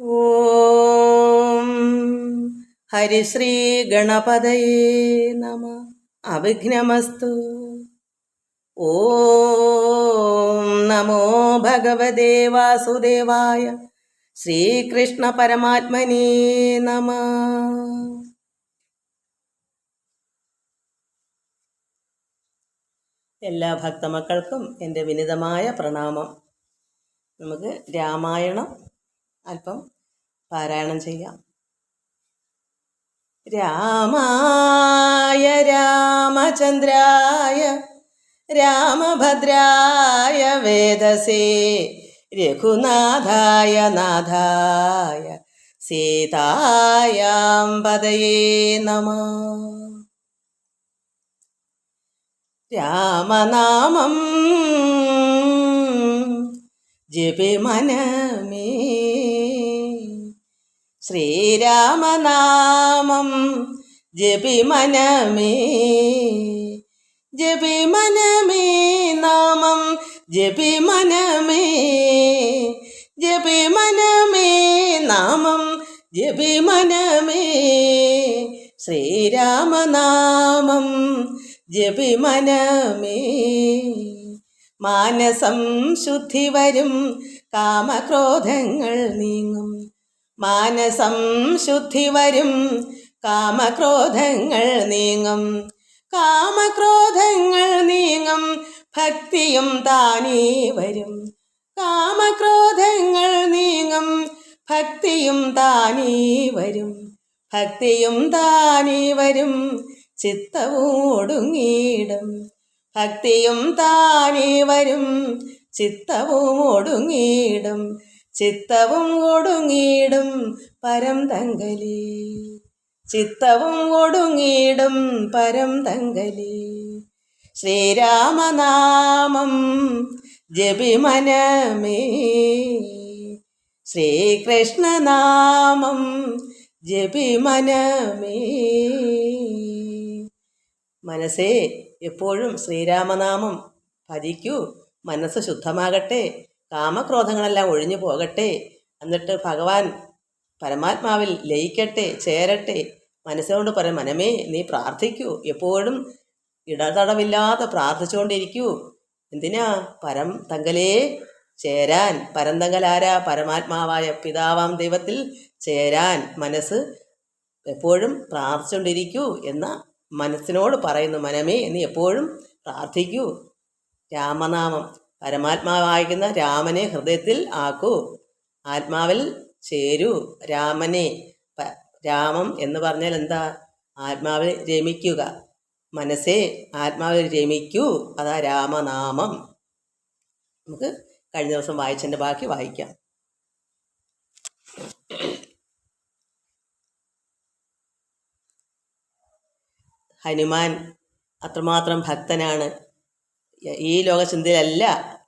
ഓം ഹരിശ്രീ ഗണപതയേ നമ. അവിഘ്നമസ്തു. ഓം നമോ ഭഗവതേ വാസുദേവായ ശ്രീകൃഷ്ണ പരമാത്മനേ നമ. എല്ലാ ഭക്തമക്കൾക്കും എന്റെ വിനിതമായ പ്രണാമം. നമുക്ക് രാമായണം അല്പം പാരായണം ചെയ്യാം. രാമായ രാമചന്ദ്രായ രാമഭദ്രായ വേദസേ രഘുനാഥായ നാഥായ സീതായാം പദയേ നമ. രാമനാമം ജപി മനമേ ശ്രീരാമനാമം. ജപി മനമേ ജപി മനമേ നാമം. ജപി മനമേ ജപി മനമേ നാമം. ജപി മനമേ ശ്രീരാമനാമം. ജപി മനമേ മാനസം ശുദ്ധി വരും കാമക്രോധങ്ങൾ നീങ്ങും. മാനസം ശുദ്ധി വരും കാമക്രോധങ്ങൾ നീങ്ങും. കാമക്രോധങ്ങൾ നീങ്ങും. ഭക്തിയും താനേ വരും. കാമക്രോധങ്ങൾ നീങ്ങും. ഭക്തിയും താനേ വരും. ഭക്തിയും താനേ വരും. ചിത്തവുമൊടുങ്ങിയിടും. ഭക്തിയും താനേ വരും. ചിത്തവും ഒടുങ്ങിയിടും ചിത്തവും ഒടുങ്ങിയിടും പരം തങ്കലി. ചിത്തവും ഒടുങ്ങിയിടും പരം തങ്കലി. ശ്രീരാമനാമം ജപി മനമേ ശ്രീകൃഷ്ണനാമം ജപി മനമേ മനസ്സേ എപ്പോഴും ശ്രീരാമനാമം ഭജിക്കൂ. മനസ്സ് ശുദ്ധമാകട്ടെ. കാമക്രോധങ്ങളെല്ലാം ഒഴിഞ്ഞു പോകട്ടെ. എന്നിട്ട് ഭഗവാൻ പരമാത്മാവിൽ ലയിക്കട്ടെ ചേരട്ടെ. മനസ്സുകൊണ്ട് പറയും മനമേ നീ പ്രാർത്ഥിക്കൂ. എപ്പോഴും ഇടതടവില്ലാതെ പ്രാർത്ഥിച്ചുകൊണ്ടിരിക്കൂ. എന്തിനാ? പരം തങ്കലേ ചേരാൻ. പരന്തങ്കലാര പരമാത്മാവായ പിതാവാം ദൈവത്തിൽ ചേരാൻ മനസ്സ് എപ്പോഴും പ്രാർത്ഥിച്ചുകൊണ്ടിരിക്കൂ എന്ന മനസ്സിനോട് പറയുന്നു മനമേ നീ എപ്പോഴും പ്രാർത്ഥിക്കൂ. രാമനാമം. പരമാത്മാവായിരിക്കുന്ന രാമനെ ഹൃദയത്തിൽ ആക്കൂ. ആത്മാവിൽ ചേരൂ. രാമനെ രാമം എന്ന് പറഞ്ഞാൽ എന്താ? ആത്മാവിൽ രമിക്കുക. മനസ്സേ ആത്മാവിൽ രമിക്കൂ. അതാ രാമനാമം. നമുക്ക് കഴിഞ്ഞ ദിവസം വായിച്ചതിന്റെ ബാക്കി വായിക്കാം. ഹനുമാൻ അത്രമാത്രം ഭക്തനാണ്. ഈ ലോകചിന്തയിലല്ല.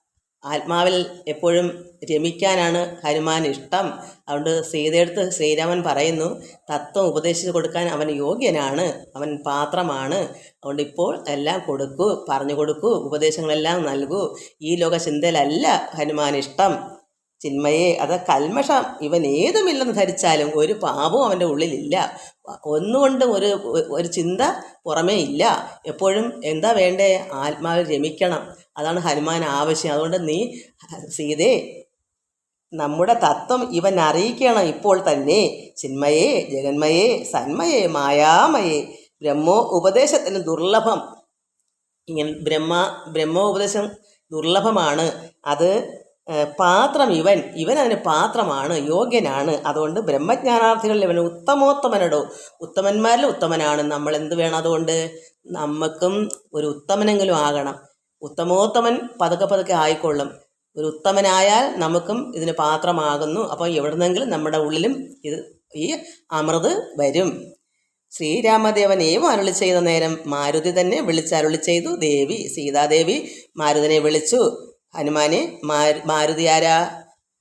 ആത്മാവിൽ എപ്പോഴും രമിക്കാനാണ് ഹനുമാൻ ഇഷ്ടം. അതുകൊണ്ട് സീതയെടുത്ത് ശ്രീരാമൻ പറയുന്നു തത്വം ഉപദേശിച്ചു കൊടുക്കാൻ അവൻ യോഗ്യനാണ്. അവൻ പാത്രമാണ്. അതുകൊണ്ട് ഇപ്പോൾ എല്ലാം കൊടുക്കൂ പറഞ്ഞു കൊടുക്കൂ ഉപദേശങ്ങളെല്ലാം നൽകൂ. ഈ ലോക ചിന്തയിലല്ല ഹനുമാൻ ഇഷ്ടം. ചിന്മയെ അത് കൽമഷം. ഇവൻ ഏതുമില്ലെന്ന് ധരിച്ചാലും ഒരു പാപവും അവന്റെ ഉള്ളിലില്ല. ഒന്നുകൊണ്ടും ഒരു ഒരു ചിന്ത പുറമേ ഇല്ല. എപ്പോഴും എന്താ വേണ്ടേ? ആത്മാവിൽ രമിക്കണം. അതാണ് ഹനുമാൻ ആവശ്യം. അതുകൊണ്ട് നീ സീതേ നമ്മുടെ തത്വം ഇവൻ അറിയിക്കണം ഇപ്പോൾ തന്നെ. ചിന്മയെ ജഗന്മയെ സന്മയെ മായാമയെ. ബ്രഹ്മോ ഉപദേശത്തിന് ദുർലഭം. ഇങ്ങനെ ബ്രഹ്മ ബ്രഹ്മോപദേശം ദുർലഭമാണ്. അത് പാത്രം ഇവൻ ഇവൻ അതിന് പാത്രമാണ് യോഗ്യനാണ്. അതുകൊണ്ട് ബ്രഹ്മജ്ഞാനാർത്ഥികളിൽ ഇവൻ ഉത്തമോത്തമനടോ. ഉത്തമന്മാരിൽ ഉത്തമനാണ്. നമ്മൾ എന്ത് വേണം അതുകൊണ്ട്? നമുക്കും ഒരു ഉത്തമനെങ്കിലും ആകണം. ഉത്തമോത്തമൻ പതുക്കെ പതുക്കെ ആയിക്കൊള്ളും. ഒരു ഉത്തമനായാൽ നമുക്കും ഇതിന് പാത്രമാകുന്നു. അപ്പോൾ എവിടുന്നെങ്കിലും നമ്മുടെ ഉള്ളിലും ഇത് ഈ അമൃത് വരും. ശ്രീരാമദേവൻ ഏവം അരുളി ചെയ്ത നേരം മാരുതി തന്നെ വിളിച്ചരുളി ചെയ്തു. ദേവി സീതാദേവി മാരുതിനെ വിളിച്ചു. ഹനുമാനെ മാരുതിയാരാ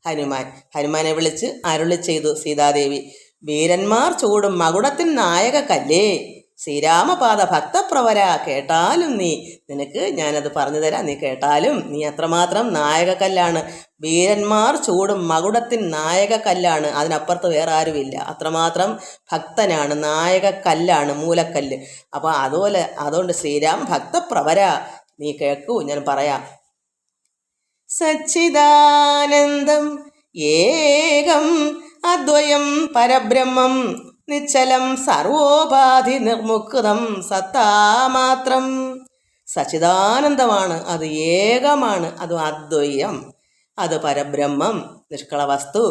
ഹനുമാൻ. ഹനുമാനെ വിളിച്ച് അരുളി ചെയ്തു സീതാദേവി. വീരന്മാർ ചൂടും മകുടത്തിൻ നായക കല്ലേ ശ്രീരാമപാദ ഭക്തപ്രവര. കേട്ടാലും നീ നിനക്ക് ഞാനത് പറഞ്ഞു തരാം. നീ കേട്ടാലും നീ അത്രമാത്രം നായകക്കല്ലാണ്. വീരന്മാർ ചൂടും മകുടത്തിൻ നായകക്കല്ലാണ്. അതിനപ്പുറത്ത് വേറെ ആരുമില്ല അത്രമാത്രം ഭക്തനാണ് നായകക്കല്ലാണ് മൂലക്കല്ല്. അപ്പോൾ അതുപോലെ അതുകൊണ്ട് ശ്രീരാമ ഭക്തപ്രവര. നീ കേൾക്കൂ ഞാൻ പറയാം. സച്ചിദാനന്ദം. ഏകം അദ്വയം പരബ്രഹ്മം. നിശ്ചലം സർവോപാധി നിർമുക്തം സത്താമാത്രം സച്ചിദാനന്ദമാണ് അത് ഏകമാണ് അത് അദ്വയം അത് പരബ്രഹ്മം നിഷ്കള വസ്തു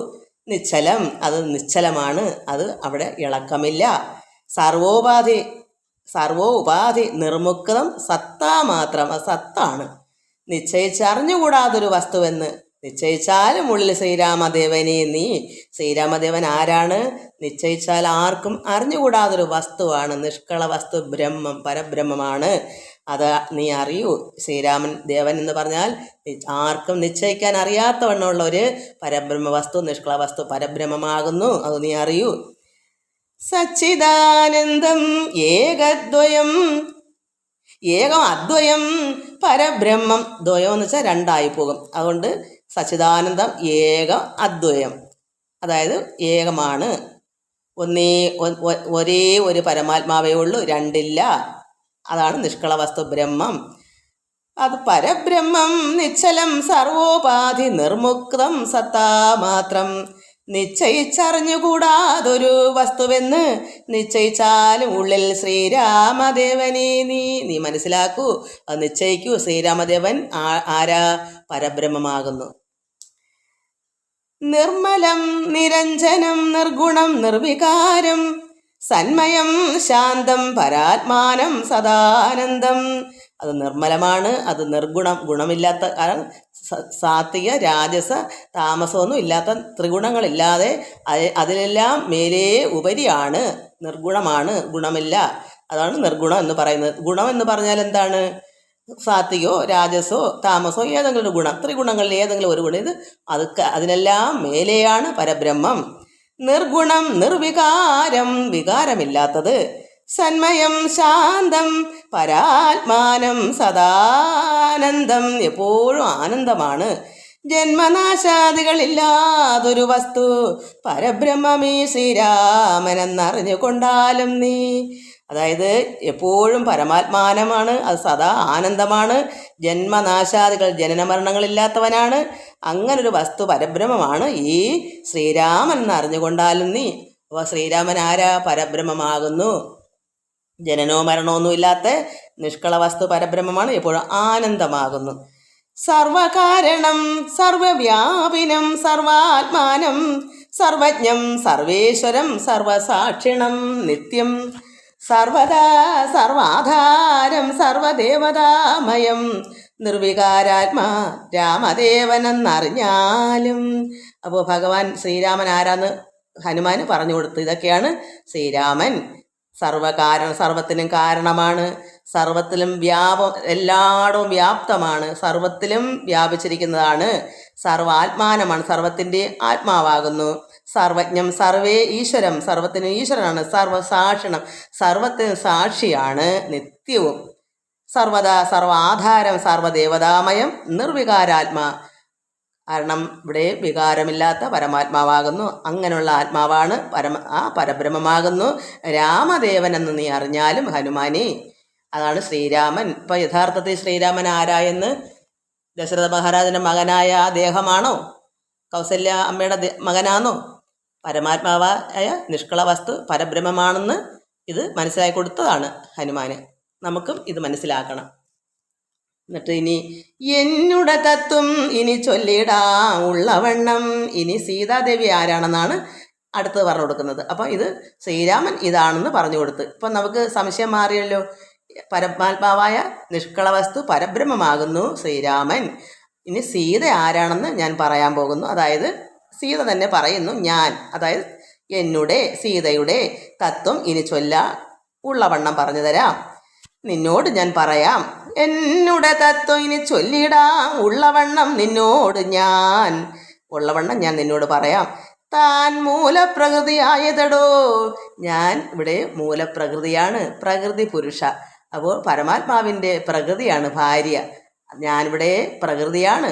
നിശ്ചലം അത് നിശ്ചലമാണ് അത് അവിടെ ഇളക്കമില്ല. സർവോപാധി സർവോപാധി നിർമുക്തം സത്താമാത്രം അത് സത്താണ്. നിശ്ചയിച്ചറിഞ്ഞുകൂടാതൊരു വസ്തുവെന്ന്. നിശ്ചയിച്ചാലും ഉള്ളിൽ ശ്രീരാമദേവനെ നീ ശ്രീരാമദേവൻ ആരാണ്? നിശ്ചയിച്ചാൽ ആർക്കും അറിഞ്ഞുകൂടാതൊരു വസ്തുവാണ്. നിഷ്കള വസ്തു ബ്രഹ്മം പരബ്രഹ്മമാണ്. അത് നീ അറിയൂ. ശ്രീരാമൻ ദേവൻ എന്ന് പറഞ്ഞാൽ ആർക്കും നിശ്ചയിക്കാൻ അറിയാത്തവണ്ണമുള്ള ഒരു പരബ്രഹ്മ വസ്തു നിഷ്കള വസ്തു പരബ്രഹ്മമാകുന്നു. അത് നീ അറിയൂ. സച്ചിദാനന്ദം ഏകദ്വയം ഏകം അദ്വയം പരബ്രഹ്മം. ദ്വയം എന്ന് വെച്ചാൽ രണ്ടായി പോകും. അതുകൊണ്ട് സച്ചിദാനന്ദം ഏകം അദ്വയം. അതായത് ഏകമാണ്. ഒന്നേ ഒരേ ഒരു പരമാത്മാവേ ഉള്ളൂ രണ്ടില്ല. അതാണ് നിഷ്കള വസ്തു ബ്രഹ്മം. അത് പരബ്രഹ്മം നിശ്ചലം സർവോപാധി നിർമുക്തം സത്താ മാത്രം. നിശ്ചയിച്ചറിഞ്ഞുകൂടാതൊരു വസ്തുവെന്ന് നിശ്ചയിച്ചാലും ഉള്ളിൽ ശ്രീരാമദേവനെ നീ നീ മനസ്സിലാക്കൂ. അത് നിശ്ചയിക്കൂ ശ്രീരാമദേവൻ ആരാ? പരബ്രഹ്മമാകുന്നു. നിർമ്മലം നിരഞ്ജനം നിർഗുണം നിർവികാരം സന്മയം ശാന്തം പരാത്മാനം സദാനന്ദം. അത് നിർമ്മലമാണ് അത് നിർഗുണം ഗുണമില്ലാത്ത സാത്വിക രാജസ താമസമൊന്നും ഇല്ലാത്ത ത്രിഗുണങ്ങളില്ലാതെ അതിലെല്ലാം മേലേ ഉപരിയാണ് നിർഗുണമാണ് ഗുണമില്ല. അതാണ് നിർഗുണം എന്ന് പറയുന്നത്. ഗുണം എന്ന് പറഞ്ഞാൽ എന്താണ്? സാത്വികോ രാജസോ താമസോ ഏതെങ്കിലും ഒരു ഗുണം ത്രിഗുണങ്ങളിൽ ഏതെങ്കിലും ഒരു ഗുണം. ഇത് അത് അതിനെല്ലാം മേലെയാണ് പരബ്രഹ്മം. നിർഗുണം നിർവികാരം വികാരമില്ലാത്തത്. സന്മയം ശാന്തം പരാത്മാനം സദാനന്ദം. എപ്പോഴും ആനന്ദമാണ്. ജന്മനാശാദികളില്ലാതൊരു വസ്തു പരബ്രഹ്മമേ ശ്രീരാമനെന്നറിഞ്ഞുകൊണ്ടാലും നീ. അതായത് എപ്പോഴും പരമാത്മാനമാണ് അത് സദാ ആനന്ദമാണ്. ജന്മനാശാദികൾ ജനനമരണങ്ങളില്ലാത്തവനാണ്. അങ്ങനൊരു വസ്തു പരബ്രഹ്മമാണ്. ഈ ശ്രീരാമൻ എന്നറിഞ്ഞുകൊണ്ടാലും നീ. അപ്പോൾ ശ്രീരാമൻ ആരാ പരബ്രഹ്മമാകുന്നു. ജനനോ മരണമൊന്നും ഇല്ലാത്ത നിഷ്കള വസ്തു പരബ്രഹ്മമാണ് എപ്പോഴും ആനന്ദമാകുന്നു. സർവകാരണം സർവവ്യാപിനം സർവാത്മാനം സർവജ്ഞം സർവേശ്വരം സർവസാക്ഷിണം നിത്യം സർവദാ സർവാധാരം സർവദേവതാമയം നിർവികാരാത്മാ രാമദേവനെന്നറിഞ്ഞാലും. അപ്പോൾ ഭഗവാൻ ശ്രീരാമൻ ആരാന്ന് ഹനുമാന് പറഞ്ഞു കൊടുത്തു. ഇതൊക്കെയാണ് ശ്രീരാമൻ സർവകാരണ സർവത്തിനും കാരണമാണ്. സർവത്തിലും വ്യാപം എല്ലായിടവും വ്യാപ്തമാണ്. സർവത്തിലും വ്യാപിച്ചിരിക്കുന്നതാണ്. സർവാത്മാനമാണ്. സർവത്തിന്റെ ആത്മാവാകുന്നു. സർവജ്ഞം സർവേ ഈശ്വരം. സർവത്തിന് ഈശ്വരനാണ്. സർവസാക്ഷണം. സർവത്തിന് സാക്ഷിയാണ് നിത്യവും. സർവദാ സർവാധാരം സർവദേവതാമയം നിർവികാരാത്മാ കാരണം ഇവിടെ വികാരമില്ലാത്ത പരമാത്മാവാകുന്നു. അങ്ങനെയുള്ള ആത്മാവാണ് പരമ ആ പരബ്രഹ്മമാകുന്നു. രാമദേവൻ എന്ന് നീ അറിഞ്ഞാലും ഹനുമാനെ. അതാണ് ശ്രീരാമൻ. ഇപ്പം യഥാർത്ഥത്തിൽ ശ്രീരാമൻ ആരായെന്ന് ദശരഥ മഹാരാജന്റെ മകനായ ആ ദേഹമാണോ? കൗസല്യ അമ്മയുടെ മകനാണോ? പരമാത്മാവായ നിഷ്കള വസ്തു പരബ്രഹ്മമാണെന്ന് ഇത് മനസ്സിലാക്കി കൊടുത്തതാണ് ഹനുമാന്. നമുക്കും ഇത് മനസ്സിലാക്കണം. എന്നിട്ട് ഇനി എന്നുട തത്വം ഇനി ചൊല്ലിടാ ഉള്ളവണ്ണം ഇനി സീതാദേവി ആരാണെന്നാണ് അടുത്തത് പറഞ്ഞു കൊടുക്കുന്നത്. അപ്പം ഇത് ശ്രീരാമൻ ഇതാണെന്ന് പറഞ്ഞു കൊടുത്ത്. ഇപ്പം നമുക്ക് സംശയം മാറിയല്ലോ. പരമാത്മാവായ നിഷ്കള വസ്തു പരബ്രഹ്മമാകുന്നു ശ്രീരാമൻ. ഇനി സീത ആരാണെന്ന് ഞാൻ പറയാൻ പോകുന്നു. അതായത് സീത തന്നെ പറയുന്നു ഞാൻ. അതായത് എന്നുടെ സീതയുടെ തത്വം ഇനി ചൊല്ല ഉള്ളവണ്ണം പറഞ്ഞു തരാം. നിന്നോട് ഞാൻ പറയാം. എന്നുടെ തത്വം ഇനി ചൊല്ലിടാം. ഉള്ളവണ്ണം നിന്നോട് ഞാൻ. ഉള്ളവണ്ണം ഞാൻ നിന്നോട് പറയാം. താൻ മൂലപ്രകൃതിയായതടോ. ഞാൻ ഇവിടെ മൂലപ്രകൃതിയാണ്. പ്രകൃതി പുരുഷ. അപ്പോൾ പരമാത്മാവിന്റെ പ്രകൃതിയാണ് ഭാര്യ. ഞാനിവിടെ പ്രകൃതിയാണ്.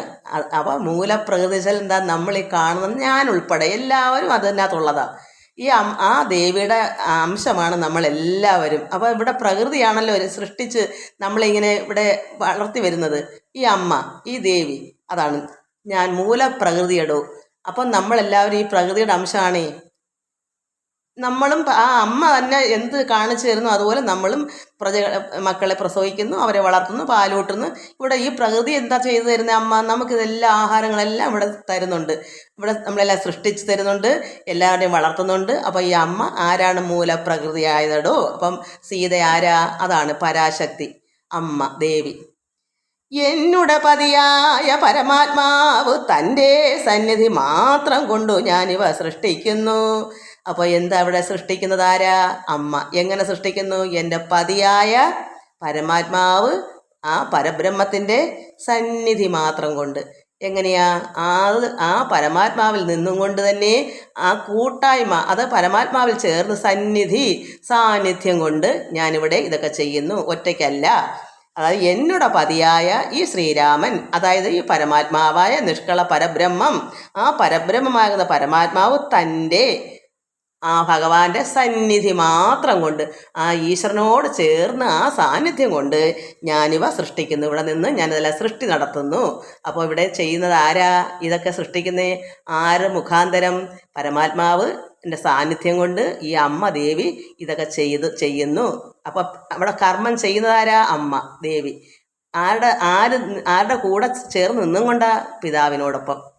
അപ്പോൾ മൂലപ്രകൃതി എന്താ നമ്മൾ ഈ കാണുന്നത്? ഞാൻ ഉൾപ്പെടെ എല്ലാവരും അതിനകത്തുള്ളതാണ് ഈ ആ ദേവിയുടെ അംശമാണ് നമ്മളെല്ലാവരും. അപ്പോൾ ഇവിടെ പ്രകൃതിയാണല്ലോ സൃഷ്ടിച്ച് നമ്മളിങ്ങനെ ഇവിടെ വളർത്തി വരുന്നത്. ഈ അമ്മ ഈ ദേവി അതാണ്. ഞാൻ മൂലപ്രകൃതിയടോ. അപ്പം നമ്മളെല്ലാവരും ഈ പ്രകൃതിയുടെ അംശമാണേ നമ്മളും ആ അമ്മ തന്നെ എന്ത് കാണിച്ചു തരുന്നു അതുപോലെ നമ്മളും പ്രജ മക്കളെ പ്രസവിക്കുന്നു അവരെ വളർത്തുന്നു പാലൂട്ടുന്നു. ഇവിടെ ഈ പ്രകൃതി എന്താ ചെയ്തു തരുന്ന അമ്മ? നമുക്ക് ഇതെല്ലാം ആഹാരങ്ങളെല്ലാം ഇവിടെ തരുന്നുണ്ട്. ഇവിടെ നമ്മളെല്ലാം സൃഷ്ടിച്ചു തരുന്നുണ്ട് എല്ലാവരുടെയും വളർത്തുന്നുണ്ട്. അപ്പോൾ ഈ അമ്മ ആരാണ് മൂല പ്രകൃതി ആയതടോ അപ്പം സീത ആരാ? അതാണ് പരാശക്തി അമ്മ ദേവി. എന്നുടെ പതിയായ പരമാത്മാവ് തന്റെ സന്നിധി മാത്രം കൊണ്ടു ഞാനിവ സൃഷ്ടിക്കുന്നു. അപ്പോൾ എന്താ അവിടെ സൃഷ്ടിക്കുന്നത് ആരാ? അമ്മ. എങ്ങനെ സൃഷ്ടിക്കുന്നു? എന്റെ പതിയായ പരമാത്മാവ് ആ പരബ്രഹ്മത്തിന്റെ സന്നിധി മാത്രം കൊണ്ട്. എങ്ങനെയാ? ആ ആ പരമാത്മാവിൽ നിന്നും കൊണ്ട് തന്നെ ആ കൂട്ടായ്മ അത് പരമാത്മാവിൽ ചേർന്ന് സന്നിധി സാന്നിധ്യം കൊണ്ട് ഞാനിവിടെ ഇതൊക്കെ ചെയ്യുന്നു. ഒറ്റയ്ക്കല്ല. അതായത് എന്നോട് പതിയായ ഈ ശ്രീരാമൻ അതായത് ഈ പരമാത്മാവായ നിഷ്കള പരബ്രഹ്മം ആ പരബ്രഹ്മമാകുന്ന പരമാത്മാവ് തന്റെ ആ ഭഗവാന്റെ സന്നിധി മാത്രം കൊണ്ട് ആ ഈശ്വരനോട് ചേർന്ന് ആ സാന്നിധ്യം കൊണ്ട് ഞാനിവ സൃഷ്ടിക്കുന്നു. ഇവിടെ നിന്ന് ഞാനിതെല്ലാം സൃഷ്ടി നടത്തുന്നു. അപ്പോൾ ഇവിടെ ചെയ്യുന്നത് ആരാ? ഇതൊക്കെ സൃഷ്ടിക്കുന്നേ ആര്? മുഖാന്തരം പരമാത്മാവ് എന്റെ സാന്നിധ്യം കൊണ്ട് ഈ അമ്മ ദേവി ഇതൊക്കെ ചെയ്ത് ചെയ്യുന്നു. അപ്പോൾ അവിടെ കർമ്മം ചെയ്യുന്നതാരാ അമ്മ ദേവി. ആരുടെ ആര് ആരുടെ കൂടെ ചേർന്ന് നിന്നും കൊണ്ടാ? പിതാവിനോടൊപ്പം.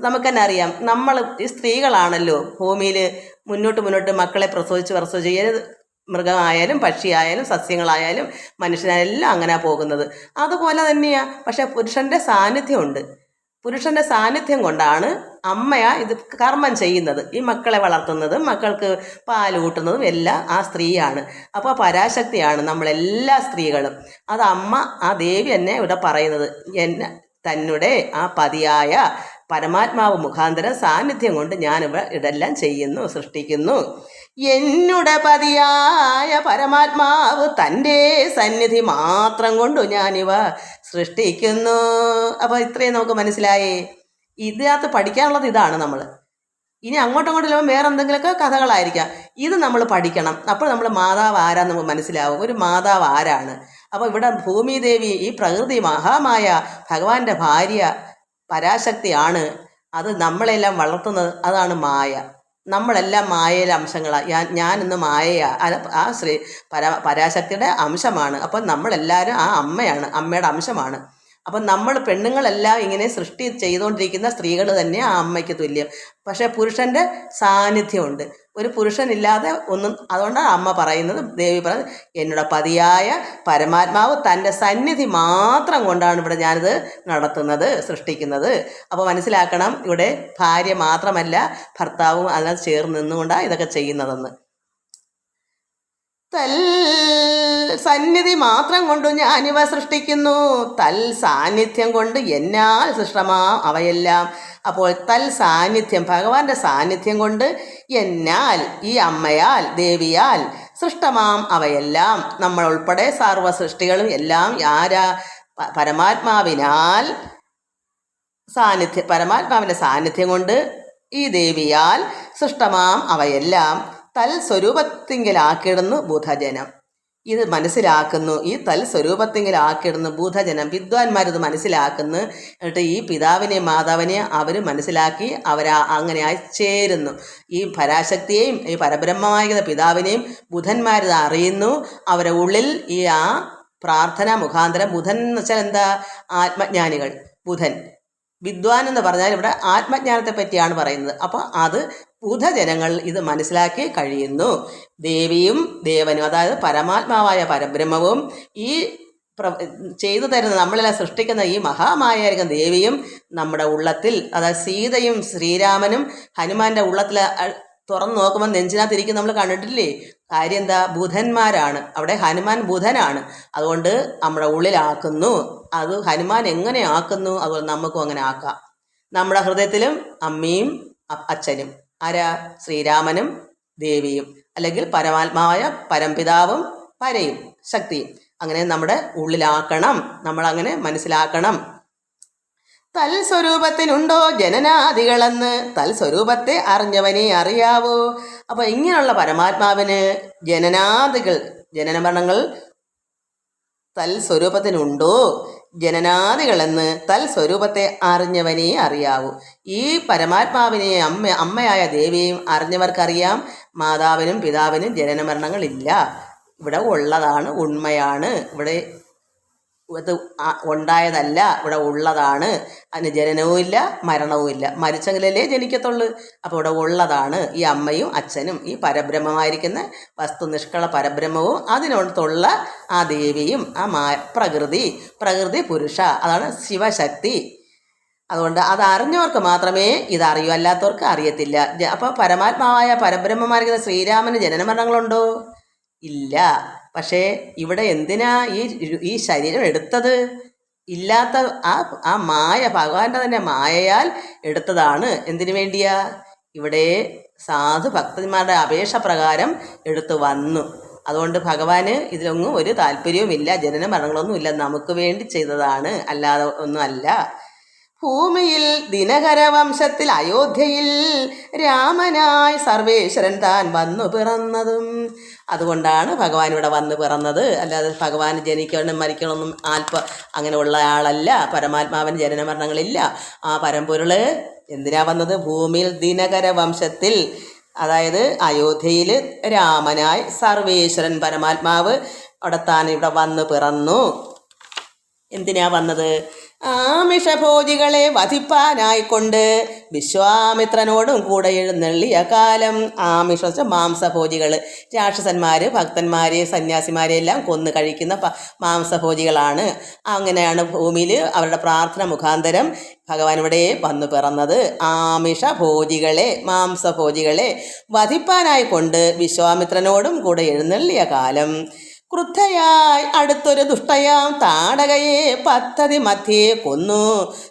നമുക്ക് തന്നെ അറിയാം. നമ്മൾ ഈ സ്ത്രീകളാണല്ലോ. ഭൂമിയിൽ മുന്നോട്ട് മുന്നോട്ട് മക്കളെ പ്രസവിച്ച് പ്രസവിച്ച് ഏത് മൃഗമായാലും പക്ഷിയായാലും സസ്യങ്ങളായാലും മനുഷ്യനായാലും അങ്ങനെ പോകുന്നത്. അതുപോലെ തന്നെയാ പക്ഷെ പുരുഷന്റെ സാന്നിധ്യമുണ്ട്. പുരുഷന്റെ സാന്നിധ്യം കൊണ്ടാണ് അമ്മയാ ഇത് കർമ്മം ചെയ്യുന്നത്. ഈ മക്കളെ വളർത്തുന്നതും മക്കൾക്ക് പാൽ കൂട്ടുന്നതും എല്ലാം ആ സ്ത്രീയാണ്. അപ്പോൾ പരാശക്തിയാണ് നമ്മളെല്ലാ സ്ത്രീകളും. അത് അമ്മ ആ ദേവി എന്നെ ഇവിടെ പറയുന്നത്. എന്നെ തന്നെ ആ പതിയായ പരമാത്മാവ് മുഖാന്തരം സാന്നിധ്യം കൊണ്ട് ഞാനിവ ഇതെല്ലാം ചെയ്യുന്നു സൃഷ്ടിക്കുന്നു. എന്നുടെ പതിയായ പരമാത്മാവ് തന്റെ സന്നിധി മാത്രം കൊണ്ടു ഞാനിവ സൃഷ്ടിക്കുന്നു. അപ്പോൾ ഇത്രയും നമുക്ക് മനസ്സിലായേ. ഇതിനകത്ത് പഠിക്കാനുള്ളത് ഇതാണ് നമ്മൾ ഇനി അങ്ങോട്ടും ഇങ്ങോട്ടും വേറെ എന്തെങ്കിലുമൊക്കെ കഥകളായിരിക്കാം. ഇത് നമ്മൾ പഠിക്കണം. അപ്പോൾ നമ്മൾ മാതാവ് ആരാന്ന് നമുക്ക് മനസ്സിലാവും. ഒരു മാതാവ് ആരാണ്? അപ്പോൾ ഇവിടെ ഭൂമിദേവി ഈ പ്രകൃതി മഹാമായ ഭഗവാന്റെ ഭാര്യ പരാശക്തിയാണ്. അത് നമ്മളെല്ലാം വളർത്തുന്നത്. അതാണ് മായ. നമ്മളെല്ലാം മായയിലെ അംശങ്ങളാണ് ഞാൻ ഞാനിന്ന് മായയാണ് ആ ശ്രീ പരാ പരാശക്തിയുടെ അംശമാണ്. അപ്പം നമ്മളെല്ലാവരും ആ അമ്മയാണ്. അമ്മയുടെ അംശമാണ്. അപ്പം നമ്മൾ പെണ്ണുങ്ങളെല്ലാം ഇങ്ങനെ സൃഷ്ടി ചെയ്തുകൊണ്ടിരിക്കുന്ന സ്ത്രീകൾ തന്നെ ആ അമ്മയ്ക്ക് തുല്യം. പക്ഷേ പുരുഷന്റെ സാന്നിധ്യമുണ്ട്. ഒരു പുരുഷനില്ലാതെ ഒന്നും അതുകൊണ്ടാണ് അമ്മ പറയുന്നത് ദേവി പറയുന്നത് എന്നോട് പതിയായ പരമാത്മാവ് തന്റെ സന്നിധി മാത്രം കൊണ്ടാണ് ഇവിടെ ഞാനിത് നടത്തുന്നത് സൃഷ്ടിക്കുന്നത്. അപ്പോൾ മനസ്സിലാക്കണം ഇവിടെ ഭാര്യ മാത്രമല്ല ഭർത്താവും അതിനകത്ത് ചേർന്ന് നിന്നുകൊണ്ടാണ് ഇതൊക്കെ ചെയ്യുന്നതെന്ന്. തൽ സന്നിധി മാത്രം കൊണ്ട് ഞാനിവ സൃഷ്ടിക്കുന്നു. തൽ സാന്നിധ്യം കൊണ്ട് എന്നാൽ സൃഷ്ടമാ അവയെല്ലാം. അപ്പോൾ തൽ സാന്നിധ്യം ഭഗവാന്റെ സാന്നിധ്യം കൊണ്ട് എന്നാൽ ഈ അമ്മയാൽ ദേവിയാൽ സൃഷ്ടമാം അവയെല്ലാം. നമ്മൾ ഉൾപ്പെടെ സർവ സൃഷ്ടികളും എല്ലാം ആരാ? പരമാത്മാവിനാൽ സാന്നിധ്യം പരമാത്മാവിന്റെ സാന്നിധ്യം കൊണ്ട് ഈ ദേവിയാൽ സൃഷ്ടമാം അവയെല്ലാം. തൽ സ്വരൂപത്തിങ്കിലാക്കിടുന്നു ബുധജനം. ഇത് മനസ്സിലാക്കുന്നു. ഈ തൽ സ്വരൂപത്തിങ്കിലാക്കിടുന്നു ബുധജനം വിദ്വാൻമാരിത് മനസ്സിലാക്കുന്നു. എന്നിട്ട് ഈ പിതാവിനെ മാതാവിനെയും അവർ മനസ്സിലാക്കി അവർ അങ്ങനെയായി ചേരുന്നു. ഈ പരാശക്തിയെയും ഈ പരബ്രഹ്മമായ പിതാവിനെയും ബുധന്മാരിത് അറിയുന്നു. അവരെ ഉള്ളിൽ ഈ ആ പ്രാർത്ഥന മുഖാന്തരം ബുധൻ എന്ന് വെച്ചാൽ എന്താ? ആത്മജ്ഞാനികൾ ബുധൻ. വിദ്വാൻ എന്ന് പറഞ്ഞാൽ ഇവിടെ ആത്മജ്ഞാനത്തെ പറ്റിയാണ് പറയുന്നത്. അപ്പോൾ അത് ബുധജനങ്ങൾ ഇത് മനസ്സിലാക്കി കഴിയുന്നു. ദേവിയും ദേവനും അതായത് പരമാത്മാവായ പരബ്രഹ്മവും ഈ പ്ര ചെയ്തു തരുന്ന നമ്മളെല്ലാം സൃഷ്ടിക്കുന്ന ഈ മഹാമായായിരിക്കും ദേവിയും നമ്മുടെ ഉള്ളത്തിൽ അതായത് സീതയും ശ്രീരാമനും ഹനുമാന്റെ ഉള്ളത്തിൽ തുറന്നു നോക്കുമ്പോൾ നെഞ്ചിനകത്തിരിക്കും നമ്മൾ കണ്ടിട്ടില്ലേ? കാര്യം എന്താ ബുധന്മാരാണ്. അവിടെ ഹനുമാൻ ബുധനാണ്. അതുകൊണ്ട് നമ്മുടെ ഉള്ളിലാക്കുന്നു. അത് ഹനുമാൻ എങ്ങനെ ആക്കുന്നു? അതുപോലെ നമുക്കും അങ്ങനെ ആക്കാം. നമ്മുടെ ഹൃദയത്തിലും അമ്മയും അച്ഛനും. ആരാ ശ്രീരാമനും ദേവിയും അല്ലെങ്കിൽ പരമാത്മാവായ പരംപിതാവും പരയും ശക്തിയും. അങ്ങനെ നമ്മുടെ ഉള്ളിലാക്കണം നമ്മൾ അങ്ങനെ മനസ്സിലാക്കണം തൽസ്വരൂപത്തിനുണ്ടോ ജനനാദികളെന്ന്? തൽസ്വരൂപത്തെ അറിഞ്ഞവനെ അറിയാവോ. അപ്പോൾ ഇങ്ങനെയുള്ള പരമാത്മാവിന് ജനനാദികൾ ജനനമരണങ്ങൾ തൽസ്വരൂപത്തിനുണ്ടോ ജനനാദികളെന്ന് തൽസ്വരൂപത്തെ അറിഞ്ഞവനെ അറിയാവൂ. ഈ പരമാത്മാവിനെ അമ്മ അമ്മയായ ദേവിയെയും അറിഞ്ഞവർക്കറിയാം. മാതാവിനും പിതാവിനും ജനനമരണങ്ങളില്ല. ഇവിടെ ഉള്ളതാണ് ഉണ്മയാണ്. ഇവിടെ ഇത് ഉണ്ടായതല്ല ഇവിടെ ഉള്ളതാണ്. അതിന് ജനനവുമില്ല മരണവുമില്ല മരിച്ചെങ്കിലല്ലേ ജനിക്കത്തുള്ളൂ. അപ്പോൾ ഇവിടെ ഉള്ളതാണ് ഈ അമ്മയും അച്ഛനും ഈ പരബ്രഹ്മമായിരിക്കുന്ന വസ്തുനിഷ്കള പരബ്രഹ്മവും അതിനടുത്തുള്ള ആ ദേവിയും ആ മാ പ്രകൃതി പ്രകൃതി പുരുഷ അതാണ് ശിവശക്തി. അതുകൊണ്ട് അത് അറിഞ്ഞവർക്ക് മാത്രമേ ഇതറിയൂ അല്ലാത്തവർക്ക് അറിയത്തില്ല. അപ്പോൾ പരമാത്മാവായ പരബ്രഹ്മമായിരിക്കുന്ന ശ്രീരാമന് ജനനമരണങ്ങളുണ്ടോ? ഇല്ല. പക്ഷേ ഇവിടെ എന്തിനാ ഈ ഈ ശരീരം എടുത്തത്? ഇല്ലാത്ത ആ ആ മായ ഭഗവാന്റെ തന്നെ മായയാൽ എടുത്തതാണ്. എന്തിനു വേണ്ടിയാ? ഇവിടെ സാധു ഭക്തന്മാരുടെ അപേക്ഷ പ്രകാരം എടുത്തു വന്നു. അതുകൊണ്ട് ഭഗവാന് ഇതിലൊന്നും ഒരു താല്പര്യവുമില്ല ജനന മരണങ്ങളൊന്നും ഇല്ല നമുക്ക് വേണ്ടി ചെയ്തതാണ്. അല്ലാതെ ഒന്നുമല്ല ഭൂമിയിൽ ദിനകര വംശത്തിൽ അയോധ്യയിൽ രാമനായി സർവേശ്വരൻ താൻ വന്നു പിറന്നതും അതുകൊണ്ടാണ് ഭഗവാൻ ഇവിടെ വന്ന് പിറന്നത്. അല്ലാതെ ഭഗവാൻ ജനിക്കണം മരിക്കണമെന്നും ആൽപ്പ അങ്ങനെയുള്ള ആളല്ല. പരമാത്മാവിന് ജനന മരണങ്ങളില്ല. ആ പരമ്പൊരുൾ എന്തിനാ വന്നത്? ഭൂമിയിൽ ദിനകര വംശത്തിൽ അതായത് അയോധ്യയിൽ രാമനായി സർവേശ്വരൻ പരമാത്മാവ് അവിടെ താൻ ഇവിടെ വന്ന് പിറന്നു. എന്തിനാ വന്നത്? ആമിഷഭോജികളെ വധിപ്പാനായിക്കൊണ്ട് വിശ്വാമിത്രനോടും കൂടെ എഴുന്നള്ളിയ കാലം ആമിഷ മാംസഭോജികൾ രാക്ഷസന്മാർ ഭക്തന്മാർ സന്യാസിമാരെ എല്ലാം കൊന്നു കഴിക്കുന്ന മാംസഭോജികളാണ്. അങ്ങനെയാണ് ഭൂമിയിൽ അവരുടെ പ്രാർത്ഥന മുഖാന്തരം ഭഗവാൻ ഇവിടെ വന്നു പിറന്നത്. ആമിഷഭോജികളെ മാംസഭോജികളെ വധിപ്പാനായിക്കൊണ്ട് വിശ്വാമിത്രനോടും കൂടെ എഴുന്നള്ളിയ കാലം ക്രുദ്ധയായി അടുത്തൊരു ദുഷ്ടയാം താടകയെ പദ്ധതി മധ്യേ കൊന്നു.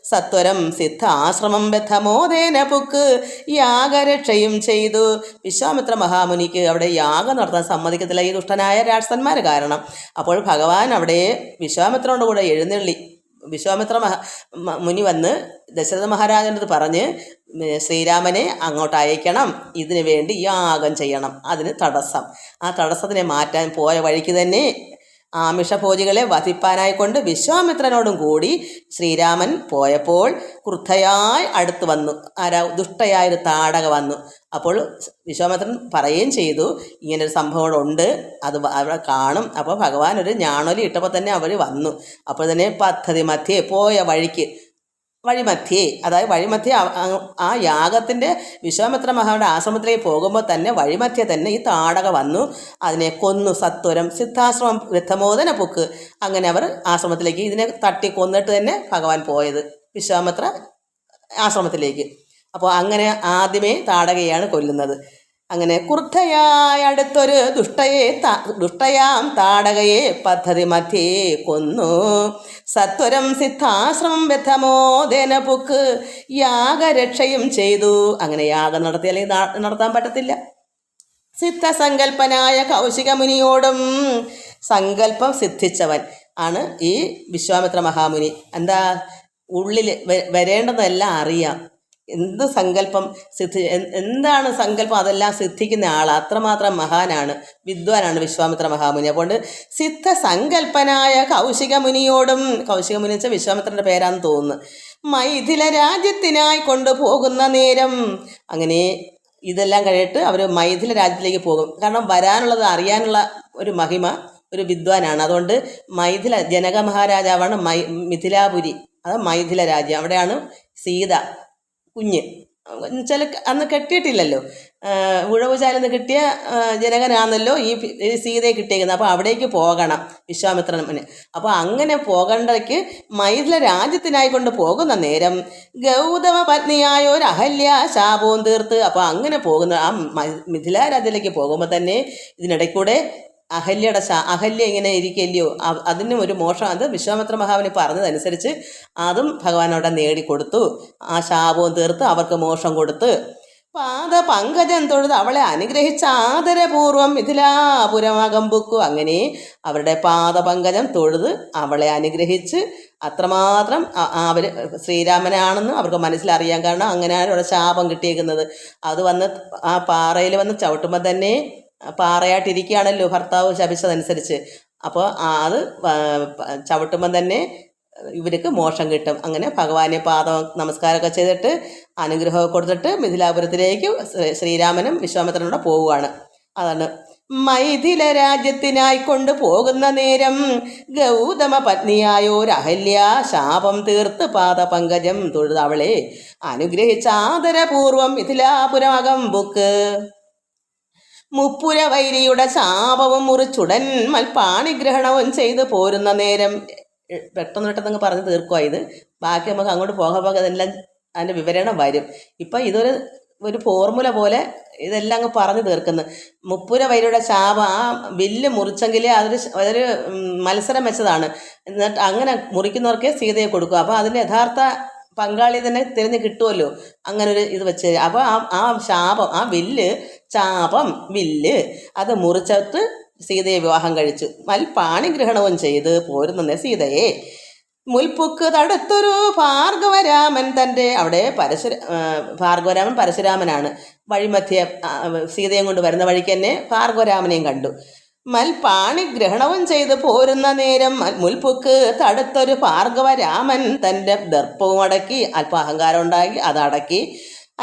സത്വരം സിദ്ധാശ്രമം ബദ്ധമോദേന പുക്ക് യാഗരക്ഷയും ചെയ്തു. വിശ്വാമിത്ര മഹാമുനിക്ക് അവിടെ യാഗം നടത്താൻ സമ്മതിക്കത്തില്ല ഈ ദുഷ്ടനായ രാക്ഷസന്മാർ കാരണം. അപ്പോൾ ഭഗവാൻ അവിടെ വിശ്വാമിത്രനോട് കൂടെ എഴുന്നള്ളി. വിശ്വാമിത്ര മഹ മുനി വന്ന് ദശരഥ മഹാരാജന്റെ അടുത്ത് പറഞ്ഞ് ശ്രീരാമനെ അങ്ങോട്ട് അയക്കണം. ഇതിനു വേണ്ടി യാഗം ചെയ്യണം. അതിന് തടസ്സം. ആ തടസ്സത്തിനെ മാറ്റാൻ പോയ വഴിക്ക് തന്നെ ആമിഷഭോജികളെ വധിപ്പാനായിക്കൊണ്ട് വിശ്വാമിത്രനോടും കൂടി ശ്രീരാമൻ പോയപ്പോൾ ക്രുദ്ധയായി അടുത്ത് വന്നു. ആരാ? ദുഷ്ടയായൊരു താടക വന്നു. അപ്പോൾ വിശ്വാമിത്രൻ പറയുകയും ചെയ്തു ഇങ്ങനൊരു സംഭവം ഉണ്ട് അത് അവിടെ കാണും. അപ്പോൾ ഭഗവാൻ ഒരു ഞാണൊലി ഇട്ടപ്പോൾ തന്നെ അവർ വന്നു. അപ്പോൾ തന്നെ പദ്ധതി മധ്യേ പോയ വഴിക്ക് വഴിമധ്യേ അതായത് വഴിമധ്യേ ആ- യാഗത്തിന്റെ വിശ്വാമിത്ര മഹായുടെ ആശ്രമത്തിലേക്ക് പോകുമ്പോൾ തന്നെ വഴിമധ്യേ തന്നെ ഈ താടക വന്നു. അതിനെ കൊന്നു സത്വരം സിദ്ധാശ്രമം വൃദ്ധമോദന പൊക്ക് അങ്ങനെ അവർ ആശ്രമത്തിലേക്ക് ഇതിനെ തട്ടി കൊന്നിട്ട് തന്നെ ഭഗവാൻ പോയത് വിശ്വാമിത്ര ആശ്രമത്തിലേക്ക്. അപ്പോൾ അങ്ങനെ ആദ്യമേ താടകയാണ് കൊല്ലുന്നത്. അങ്ങനെ ക്രുദ്ധയായ അടുത്തൊരു ദുഷ്ടയെ ദുഷ്ടയാം താടകയെ പദ്ധതി മധ്യേ കൊന്നു. സത്വരം സിദ്ധാശ്രമം വ്യഥമോദേന പുക്ക് യാഗരക്ഷയും ചെയ്തു. അങ്ങനെ യാഗം നടത്തി അല്ലെങ്കിൽ നടത്താൻ പറ്റത്തില്ല. സിദ്ധസങ്കല്പനായ കൗശിക മുനിയോടും സങ്കല്പം സിദ്ധിച്ചവൻ ആണ് ഈ വിശ്വാമിത്ര മഹാമുനി. എന്താ? ഉള്ളിൽ വരേണ്ടതെല്ലാം അറിയാം. എന്ത് സങ്കല്പം സിദ്ധി എന്താണ് സങ്കല്പം അതെല്ലാം സിദ്ധിക്കുന്ന ആൾ അത്രമാത്രം മഹാനാണ് വിദ്വാനാണ് വിശ്വാമിത്ര മഹാമുനി. അതുകൊണ്ട് സിദ്ധ സങ്കല്പനായ കൗശിക മുനിയോടും കൗശിക മുനി വെച്ചാൽ വിശ്വാമിത്രന്റെ പേരാന്ന് തോന്നുന്നു മൈഥില രാജ്യത്തിനായി കൊണ്ടുപോകുന്ന നേരം. അങ്ങനെ ഇതെല്ലാം കഴിഞ്ഞിട്ട് അവർ മൈഥില രാജ്യത്തിലേക്ക് പോകും. കാരണം വരാനുള്ളത് അറിയാനുള്ള ഒരു മഹിമ ഒരു വിദ്വാനാണ്. അതുകൊണ്ട് മൈഥില ജനക മഹാരാജാവാണ് മൈ മിഥിലാപുരി. അത് മൈഥില രാജ്യം. അവിടെയാണ് സീത കുഞ്ഞ്. ചില അന്ന് കെട്ടിയിട്ടില്ലല്ലോ. ഉഴവുചാലെന്ന് കിട്ടിയ ആ, ജനകനാണല്ലോ ഈ സീതയെ കിട്ടിയിരിക്കുന്നത് അപ്പോൾ അവിടേക്ക് പോകണം വിശ്വാമിത്രൻ അപ്പോൾ അങ്ങനെ പോകേണ്ടയ്ക്ക് മൈഥില രാജ്യത്തിനായി കൊണ്ട് പോകുന്ന നേരം ഗൗതമ പത്നിയായ ഒരു അഹല്യ ശാപവും തീർത്ത് അപ്പോൾ അങ്ങനെ പോകുന്ന ആ മിഥില രാജ്യത്തിലേക്ക് പോകുമ്പോൾ തന്നെ ഇതിനിടയ്ക്കൂടെ അഹല്യയുടെ ശാ അഹല്യ ഇങ്ങനെ ഇരിക്കല്യോ അതിനും ഒരു മോഷം അത് വിശ്വാമിത്ര മഹാവിന് പറഞ്ഞതനുസരിച്ച് അതും ഭഗവാൻ അവിടെ നേടിക്കൊടുത്തു. ആ ശാപവും തീർത്ത് അവർക്ക് മോഷം കൊടുത്ത്. പാത പങ്കജം തൊഴുത് അവളെ അനുഗ്രഹിച്ച ആദരപൂർവം മിഥിലാപുരമകമ്പുക്കു അങ്ങനെ അവരുടെ പാദപങ്കജം തൊഴുത് അവളെ അനുഗ്രഹിച്ച് അത്രമാത്രം അവർ ശ്രീരാമനാണെന്ന് അവർക്ക് മനസ്സിലറിയാൻ കാരണം അങ്ങനെയാണ് അവിടെ ശാപം കിട്ടിയേക്കുന്നത്. അത് വന്ന് ആ പാറയിൽ വന്ന് ചവിട്ടുമ്പോൾ തന്നെ പാറയായിട്ടിരിക്കുകയാണല്ലോ ഭർത്താവ് ശപിച്ചതനുസരിച്ച്. അപ്പോൾ അത് ചവിട്ടുമ്പം തന്നെ ഇവർക്ക് മോഷം കിട്ടും. അങ്ങനെ ഭഗവാനെ പാദ നമസ്കാരമൊക്കെ ചെയ്തിട്ട് അനുഗ്രഹമൊക്കെ കൊടുത്തിട്ട് മിഥിലാപുരത്തിലേക്ക് ശ്രീ- ശ്രീരാമനും വിശ്വാമിത്രനോടെ പോവുകയാണ്. അതാണ്. മൈഥില രാജ്യത്തിനായി കൊണ്ട് പോകുന്ന നേരം ഗൗതമ പത്നിയായോ രഹല്യ ശാപം തീർത്ത് പാദപങ്കജം പങ്കജം തൊഴുതവളെ അനുഗ്രഹിച്ച ആദരപൂർവം മിഥിലാപുരമകം ബുക്ക് മുപ്പുര വൈരിയുടെ ശാപവും മുറിച്ചുടൻ മൽപ്പാണിഗ്രഹണവും ചെയ്തു പോരുന്ന നേരം പെട്ടെന്ന് പെട്ടെന്ന് പറഞ്ഞ് തീർക്കുക ഇത്. ബാക്കി നമുക്ക് അങ്ങോട്ട് പോകാൻ പോകാൻ ഇതെല്ലാം അതിന്റെ വിവരണം വരും. ഇപ്പം ഇതൊരു ഒരു ഫോർമുല പോലെ ഇതെല്ലാം അങ്ങ് പറഞ്ഞു തീർക്കുന്നു. മുപ്പുര വൈരിയുടെ ശാപം ആ വില്ല് മുറിച്ചെങ്കിൽ അതൊരു അതൊരു മത്സരം വെച്ചതാണ്. എന്നിട്ട് അങ്ങനെ മുറിക്കുന്നവർക്കേ സീതയെ കൊടുക്കുക അപ്പോൾ അതിന്റെ യഥാർത്ഥ പങ്കാളി തന്നെ തിരഞ്ഞ് കിട്ടുമല്ലോ അങ്ങനെ ഒരു ഇത് വെച്ച്. അപ്പോൾ ആ ആ ശാപം ആ വില്ല് ശാപം വില്ല് അത് മുറിച്ചിട്ട് സീതയെ വിവാഹം കഴിച്ചു. മൽപാണിഗ്രഹണവും ചെയ്ത് പോരുന്ന സീതയെ. മുൽപ്പുക്ക് തടുത്തൊരു ഭാർഗവരാമൻ തന്റെ അവിടെ പരശുര ഭാർഗവരാമൻ പരശുരാമനാണ്. വഴിമധ്യ സീതയും കൊണ്ട് വരുന്ന വഴിക്ക് തന്നെ ഭാർഗവരാമനെയും കണ്ടു. മൽപ്പാണി ഗ്രഹണവും ചെയ്ത് പോരുന്ന നേരം മൽ- മുൽപ്പുക്ക് തടുത്തൊരു ഭാർഗവരാമൻ തന്റെ ദർപ്പവും അടക്കി അല്പ അഹങ്കാരം ഉണ്ടാക്കി അതടക്കി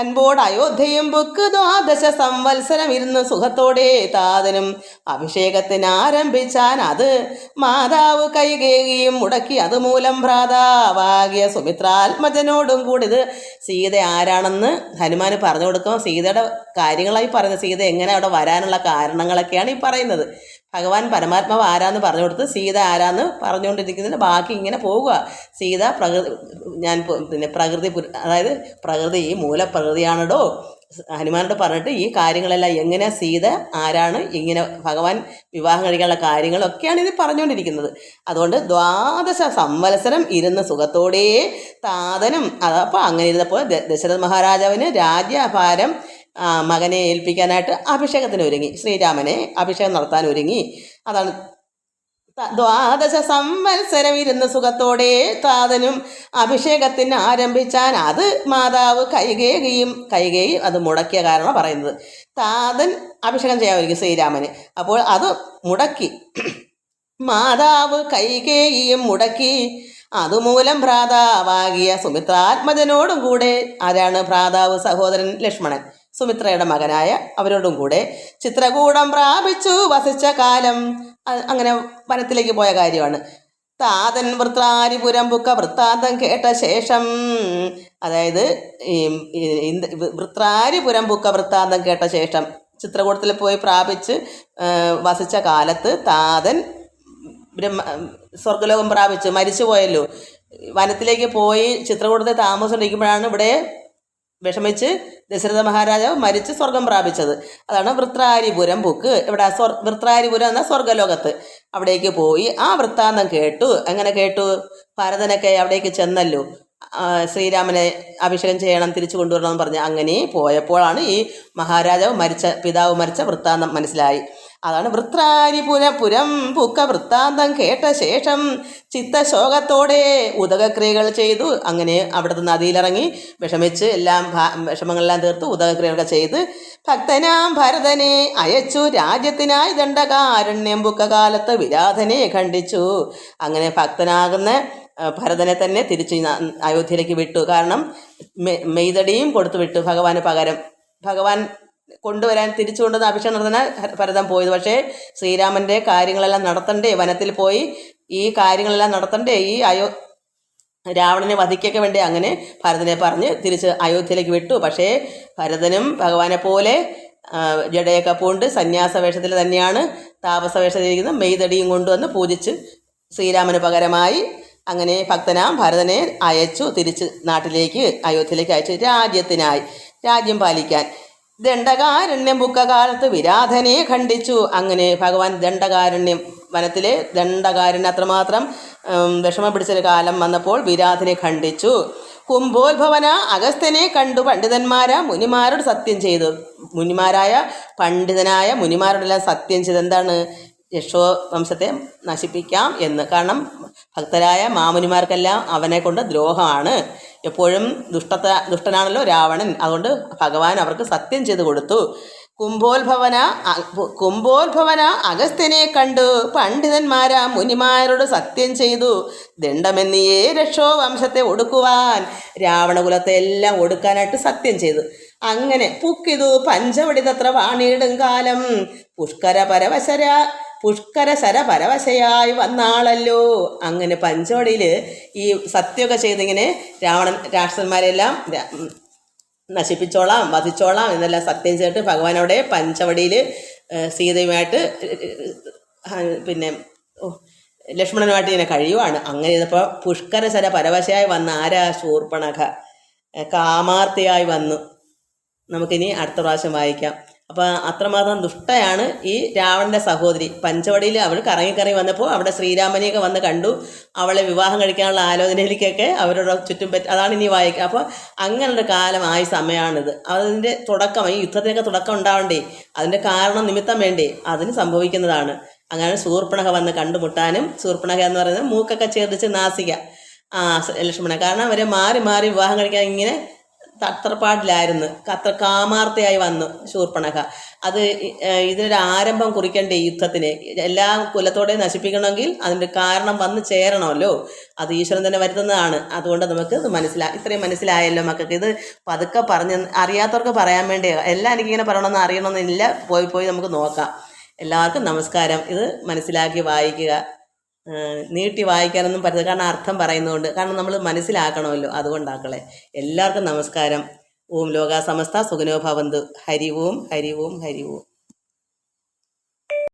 അൻപോട് അയോധ്യയും ബുക്ക് ദ്വാദശ സംവത്സരം ഇരുന്ന് സുഖത്തോടെ താതനും അഭിഷേകത്തിന് ആരംഭിച്ചാൻ അത് മാതാവ് കൈകേകിയും മുടക്കി അതുമൂലം ഭ്രാതാവാകിയ സുമിത്രാത്മജനോടും കൂടി ഇത് സീത ആരാണെന്ന് ഹനുമാൻ പറഞ്ഞു കൊടുക്കുമ്പോൾ സീതയുടെ കാര്യങ്ങളായി പറയുന്നത്. സീത എങ്ങനെ അവിടെ വരാനുള്ള കാരണങ്ങളൊക്കെയാണ് ഈ പറയുന്നത്. ഭഗവാൻ പരമാത്മാവ് ആരാന്ന് പറഞ്ഞു കൊടുത്ത് സീത ആരാന്ന് പറഞ്ഞുകൊണ്ടിരിക്കുന്നതിന് ബാക്കി ഇങ്ങനെ പോവുക സീത പ്രകൃതി ഞാൻ പിന്നെ പ്രകൃതി അതായത് പ്രകൃതി ഈ മൂലപ്രകൃതിയാണല്ലോ ഹനുമാനോട് പറഞ്ഞിട്ട് ഈ കാര്യങ്ങളെല്ലാം എങ്ങനെ സീത ആരാണ് ഇങ്ങനെ ഭഗവാൻ വിവാഹം കഴിക്കാനുള്ള കാര്യങ്ങളൊക്കെയാണ് ഇത് പറഞ്ഞുകൊണ്ടിരിക്കുന്നത്. അതുകൊണ്ട് ദ്വാദശ സംവത്സരം ഇരുന്ന സുഖത്തോടെ താതനും. അതപ്പോൾ അങ്ങനെ ഇരുന്നപ്പോൾ ദശരഥ മഹാരാജാവിന് രാജ്യഭാരം മകനെ ഏൽപ്പിക്കാനായിട്ട് അഭിഷേകത്തിന് ഒരുങ്ങി ശ്രീരാമനെ അഭിഷേകം നടത്താൻ ഒരുങ്ങി അതാണ് ദ്വാദശ സംവത്സരം ഇരുന്ന് സുഖത്തോടെ താതനും അഭിഷേകത്തിന് ആരംഭിച്ചാൻ അത് മാതാവ് കൈകേകിയും കൈകേയി അത് മുടക്കിയ കാരണം പറയുന്നത്. താതൻ അഭിഷേകം ചെയ്യാമായിരിക്കും ശ്രീരാമന്. അപ്പോൾ അത് മുടക്കി. മാതാവ് കൈകേയിയും മുടക്കി. അതുമൂലം ഭ്രാതാവാകിയ സുമിത്രാത്മജനോടും കൂടെ ആരാണ് ഭ്രാതാവ് സഹോദരൻ ലക്ഷ്മണൻ? സുമിത്രയുടെ മകനായ അവരോടും കൂടെ ചിത്രകൂടം പ്രാപിച്ചു വസിച്ച കാലം. അങ്ങനെ വനത്തിലേക്ക് പോയ കാര്യമാണ്. താതൻ വൃത്താരിപുരം ബുക്ക വൃത്താന്തം കേട്ട ശേഷം അതായത് വൃത്രാരിപുരം ബുക്ക വൃത്താന്തം കേട്ട ശേഷം ചിത്രകൂടത്തിൽ പോയി പ്രാപിച്ച് വസിച്ച കാലത്ത് താതൻ ബ്രഹ്മ സ്വർഗലോകം പ്രാപിച്ചു മരിച്ചു പോയല്ലോ വനത്തിലേക്ക് പോയി ചിത്രകൂടത്തിൽ ഇരിക്കുമ്പോഴാണ് ഇവിടെ വിഷമിച്ച് ദശരഥ മഹാരാജാവ് മരിച്ച് സ്വർഗം പ്രാപിച്ചത്. അതാണ് വൃത്രാരിപുരം ബുക്ക് ഇവിടെ സ്വർ വൃത്രാരിപുരം എന്ന സ്വർഗലോകത്ത്. അവിടേക്ക് പോയി ആ വൃത്താന്തം കേട്ടു. എങ്ങനെ കേട്ടു? ഭരതനൊക്കെ അവിടേക്ക് ചെന്നല്ലോ. ശ്രീരാമനെ അഭിഷേകം ചെയ്യണം തിരിച്ചു കൊണ്ടുവരണം എന്ന് പറഞ്ഞ് അങ്ങനെ പോയപ്പോഴാണ് ഈ മഹാരാജാവ് മരിച്ച പിതാവ് മരിച്ച വൃത്താന്തം മനസ്സിലായി. അതാണ് വൃത്രാരിപുര പുരം പൂക്ക വൃത്താന്തം കേട്ട ശേഷം ചിത്തശോകത്തോടെ ഉദകക്രിയകൾ ചെയ്തു. അങ്ങനെ അവിടുത്തെ നദിയിലിറങ്ങി വിഷമിച്ച് എല്ലാം വിഷമങ്ങളെല്ലാം തീർത്ത് ഉദകക്രിയകളൊക്കെ ചെയ്ത് ഭക്തനാം ഭരതനെ അയച്ചു. രാജ്യത്തിനായി ദണ്ഡകാരണ്യം ബുക്കകാലത്ത് വിരാധനെ ഖണ്ഡിച്ചു. അങ്ങനെ ഭക്തനാകുന്ന ഭരതനെ തന്നെ തിരിച്ച് അയോധ്യയിലേക്ക് വിട്ടു. കാരണം മെയ്തടിയും കൊടുത്തു വിട്ടു ഭഗവാന് പകരം. ഭഗവാൻ കൊണ്ടുവരാൻ തിരിച്ചു കൊണ്ടുവന്ന അഭിഷേകം നടത്താൻ ഭരതൻ പോയത്. പക്ഷേ ശ്രീരാമന്റെ കാര്യങ്ങളെല്ലാം നടത്തണ്ടേ വനത്തിൽ പോയി ഈ കാര്യങ്ങളെല്ലാം നടത്തണ്ടേ ഈ അയോ രാവണനെ വധിക്കൊക്കെ വേണ്ടി അങ്ങനെ ഭരതനെ പറഞ്ഞ് തിരിച്ച് അയോധ്യയിലേക്ക് വിട്ടു. പക്ഷേ ഭരതനും ഭഗവാനെ പോലെ ജഡയൊക്കെ പൂണ്ട് സന്യാസ വേഷത്തിൽ തന്നെയാണ് താപസ വേഷത്തിലിരിക്കുന്ന മെയ്തടിയും കൊണ്ടുവന്ന് പൂജിച്ച് ശ്രീരാമന് പകരമായി അങ്ങനെ ഭക്തനാം ഭരതനെ അയച്ചു തിരിച്ച് നാട്ടിലേക്ക് അയോധ്യയിലേക്ക് അയച്ചു രാജ്യത്തിനായി രാജ്യം പാലിക്കാൻ. ദണ്ഡകാരണ്യം ബുക്കകാലത്ത് വിരാധനെ ഖണ്ഡിച്ചു. അങ്ങനെ ഭഗവാൻ ദണ്ഡകാരണ്യം വനത്തിലെ ദണ്ഡകാരണ്യം അത്രമാത്രം വിഷമം പിടിച്ചൊരു കാലം വന്നപ്പോൾ വിരാധനെ ഖണ്ഡിച്ചു. കുംഭോത്ഭവന അഗസ്ത്യനെ കണ്ടു പണ്ഡിതന്മാര മുനിമാരോട് സത്യം ചെയ്തു. മുനിമാരായ പണ്ഡിതനായ മുനിമാരോടെല്ലാം സത്യം ചെയ്ത് എന്താണ് യശോ വംശത്തെ നശിപ്പിക്കാം എന്ന്. കാരണം ഭക്തരായ മാമുനിമാർക്കെല്ലാം അവനെ കൊണ്ട് ദ്രോഹമാണ്. എപ്പോഴും ദുഷ്ടത ദുഷ്ടനാണല്ലോ രാവണൻ. അതുകൊണ്ട് ഭഗവാൻ അവർക്ക് സത്യം ചെയ്തു കൊടുത്തു. കുംഭോത്ഭവന കുംഭോത്ഭവന അഗസ്ത്യനെ കണ്ടു. പണ്ഡിതന്മാരാ മുനിമാരോട് സത്യം ചെയ്തു. ദണ്ഡമെന്നിയേ രക്ഷോ വംശത്തെ ഒടുക്കുവാൻ. രാവണകുലത്തെ എല്ലാം ഒടുക്കാനായിട്ട് സത്യം ചെയ്തു. അങ്ങനെ പുക്കിതു പഞ്ചവടി തത്ര വാണിയിടും കാലം. പുഷ്കര പരവശര പുഷ്കര ശര പരവശയായി വന്നാളല്ലോ. അങ്ങനെ പഞ്ചോടിയിൽ ഈ സത്യമൊക്കെ ചെയ്തിങ്ങനെ രാവണൻ രാക്ഷസന്മാരെല്ലാം നശിപ്പിച്ചോളാം വധിച്ചോളാം എന്നെല്ലാം സത്യം ചെയ്തിട്ട് ഭഗവാൻ അവിടെ പഞ്ചവടിയിൽ സീതയുമായിട്ട് പിന്നെ ലക്ഷ്മണനുമായിട്ട് ഇങ്ങനെ കഴിയുവാണ്. അങ്ങനെ ചെയ്തപ്പോൾ പുഷ്കരസര പരവശയായി വന്ന ആരാ? ശൂർപ്പണക കാമാർത്തിയായി വന്നു. നമുക്കിനി അടുത്ത പ്രാവശ്യം വായിക്കാം. അപ്പോൾ അത്രമാത്രം ദുഷ്ടയാണ് ഈ രാവണന്റെ സഹോദരി. പഞ്ചവടിയിൽ അവൾ കറങ്ങി കറങ്ങി വന്നപ്പോൾ അവിടെ ശ്രീരാമനെയൊക്കെ വന്ന് കണ്ടു. അവളെ വിവാഹം കഴിക്കാനുള്ള ആലോചനയിലേക്കൊക്കെ അവരുടെ ചുറ്റും പറ്റി അതാണ് ഇനി വായിക്കുക അപ്പോൾ അങ്ങനൊരു കാലമായ സമയമാണിത്. അതിന്റെ തുടക്കം ഈ യുദ്ധത്തിനൊക്കെ തുടക്കം ഉണ്ടാവണ്ടേ? അതിന്റെ കാരണം നിമിത്തം വേണ്ടേ? അതിന് സംഭവിക്കുന്നതാണ്. അങ്ങനെ സൂർപ്പണക വന്ന് കണ്ടുമുട്ടാനും സൂർപ്പണക എന്ന് പറയുന്നത് മൂക്കൊക്കെ ചേർത്തിച്ച് നാസിക. ആ ലക്ഷ്മണ കാരണം അവരെ മാറി മാറി വിവാഹം കഴിക്കാൻ ഇങ്ങനെ തത്രപ്പാടിലായിരുന്നു. അത്ര കാമാർത്തയായി വന്നു ശൂർപ്പണക അത് ഇതിനൊരു ആരംഭം കുറിക്കേണ്ട യുദ്ധത്തിന്. എല്ലാ കുലത്തോടെ നശിപ്പിക്കണമെങ്കിൽ അതിന്റെ കാരണം വന്ന് ചേരണമല്ലോ. അത് ഈശ്വരൻ തന്നെ വരുത്തുന്നതാണ്. അതുകൊണ്ട് നമുക്ക് ഇത് മനസ്സിലാ ഇത്രയും മനസ്സിലായല്ലോ മക്കൾക്ക്. ഇത് പതുക്കെ പറഞ്ഞ് അറിയാത്തവർക്ക് പറയാൻ വേണ്ടി എല്ലാം എനിക്കിങ്ങനെ പറയണമെന്ന് അറിയണമെന്നില്ല. പോയി പോയി നമുക്ക് നോക്കാം. എല്ലാവർക്കും നമസ്കാരം. ഇത് മനസ്സിലാക്കി വായിക്കുക. നീട്ടി വായിക്കാനൊന്നും പറ്റത്തില്ല. കാരണം അർത്ഥം പറയുന്നതുകൊണ്ട്. കാരണം നമ്മൾ മനസ്സിലാക്കണമല്ലോ അതുകൊണ്ടാക്കളെ. എല്ലാവർക്കും നമസ്കാരം. ഓം ലോക സമസ്ത സുഖനോ ഭവന്തു. ഹരി ഓം ഹരി ഓം ഹരി ഓം.